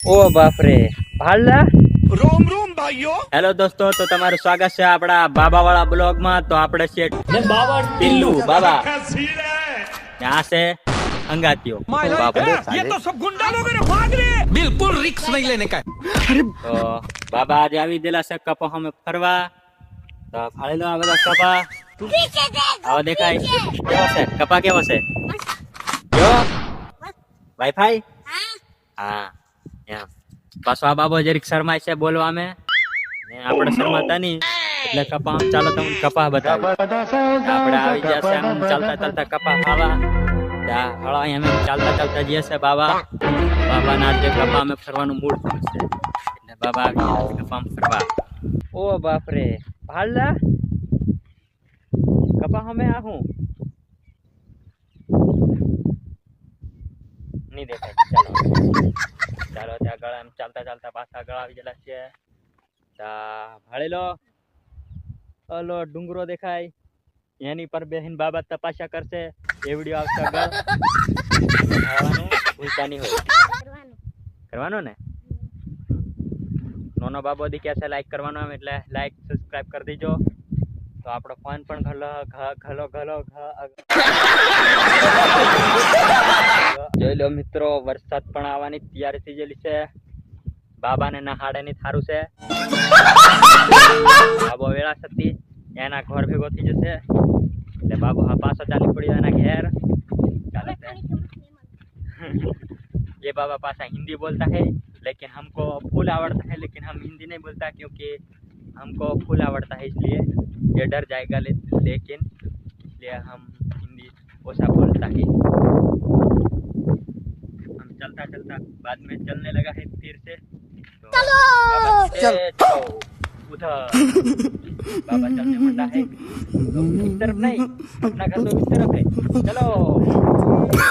ઓ બાપરે ભાડલા रोम रोम भाइयों હેલો દોસ્તો તો તમારું સ્વાગત છે આપણા બાબા વાળા બ્લોગ માં તો આપણે છે ટિલ્લુ બાબા ને આ છે અંગાતીઓ તો બાપા ये तो सब गुंडा लोग हैं, भाग रहे हैं। बिल्कुल रिक्स नहीं लेने का તો બાબા આજે આવી દેલા છે કપા અમે ફરવા તો ફાળી લો આ બધા કપા આવો દેખાય કેવો છે કપા કેવો છે જો વાઈફાઈ હા એમ પાછો આ બાબો જરીક શરમાય છે બોલવા અમે. આપણે શરમાતા નહીં. એટલે કપા ચાલો તમને કપા બતાવી. આપણે આવી જશે આમ ચાલતા ચાલતા કપા ખાવા દા હળા અમે ચાલતા ચાલતા જઈએ છે બાબા બાબાના જે કપા અમે ફરવાનું મૂળ છે. એટલે બાબા આવી ગયા ફરવા. ઓ બાપરે ભાલા. કપા અમે આ હું? નહીં દેખાય. ચાલો. ચાલો ત્યાં આગળ એમ ચાલતા ચાલતા પાછા આગળ આવી ગયેલા છે ત્યાં ભાળેલો ઓલો ડુંગરો દેખાય. એની પર બેહીન બાબા તપાસ્યા કરશે. એ વીડિયો આવશે આગળ ભૂલતા નહીં હોય. કરવાનો. ને? નોનો બાબો દી કે છે લાઈક કરવાનો એમ એટલે લાઈક સબસ્ક્રાઈબ કરી દેજો. તો આપણો ફોન પણ ઘલો ઘ- ઘલો ઘલો ઘ- જોઈ લો મિત્રો વરસાદ પણ આવવાની તૈયારી થઈ ગયેલી છે બાબાને નહાડે ની થારું છે બાબો વેળા સતી એના ઘર ભેગો થઈ જશે એટલે બાબો હા પાછો ચાલી પડ્યો એના ઘેર ચાલે છે ये बाबा पासा हिंदी बोलता है लेकिन हमको फुल आवड़ता है लेकिन हम हिंदी नहीं बोलता क्योंकि हमको फुल आवड़ता है इसलिए ये डर जाएगा ले, लेकिन इसलिए हम हिंदी ओसा बोलता है चलता चलता बाद में चलने लगा है फिर से। तो चलो! चल। उधर बाबा चलने मंडा है। तो इस तरफ़ नहीं अपना घर तो इस तरफ़ है। चलो।